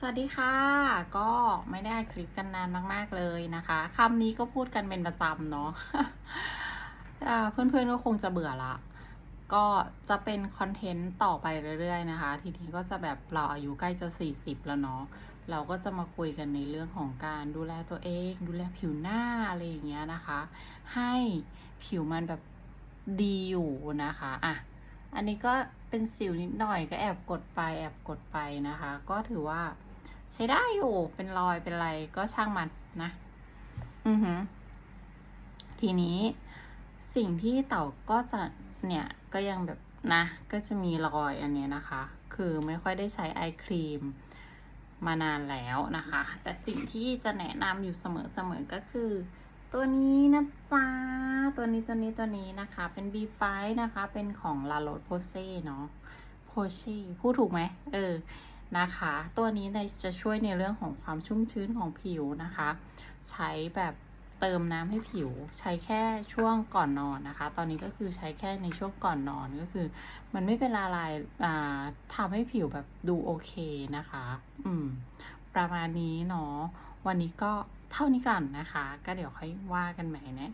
สวัสดีค่ะ ก็ไม่ได้คลิปกันนานมาก ๆเลยนะคะคำนี้ก็พูดกันเป็นประจำเนาะเพื่อนๆก็คงจะเบื่อละ ก็จะเป็นคอนเทนต์ต่อไปเรื่อยๆนะคะ ทีนี้ก็จะแบบเราอายุใกล้จะ 40 แล้วเนาะเราก็จะมาคุยกันในเรื่องของการดูแลตัวเอง ดูแลผิวหน้าอะไรอย่างเงี้ยนะคะ ให้ผิวมันแบบดีอยู่นะคะอะอันนี้ก็เป็นสิวนิดหน่อยก็แอบกดไปแอบกดไปนะคะ ก็ถือว่า ใช้ได้อยู่ เป็นรอยเป็นอะไรก็ช่างมันนะ อือหือ ทีนี้สิ่งที่เต่าก็จะเนี่ยก็ยังแบบนะ ก็จะมีรอยอันนี้นะคะ คือไม่ค่อยได้ใช้ไอครีมมานานแล้วนะคะ แต่สิ่งที่จะแนะนำอยู่เสมอๆก็คือ ตัวนี้นะจ๊ะ ตัวนี้ตัวนี้ตัวนี้นะคะ เป็น B5 นะคะ เป็นของ La Roche Posay เนาะ Posay พูดถูกไหม เออ นะคะ ตัวนี้ในจะช่วยในเรื่องของความชุ่มชื้นของผิวนะคะ ใช้แบบเติมน้ำให้ผิว ใช้แค่ช่วงก่อนนอนนะคะ ตอนนี้ก็คือใช้แค่ในช่วงก่อนนอนก็คือ มันไม่เป็นอะไรอ่าทำให้ผิวแบบดูโอเคนะคะ อืม ประมาณนี้เนาะวันนี้ก็เท่านี้ก่อนนะคะ ก็เดี๋ยวค่อยว่ากันใหม่นะ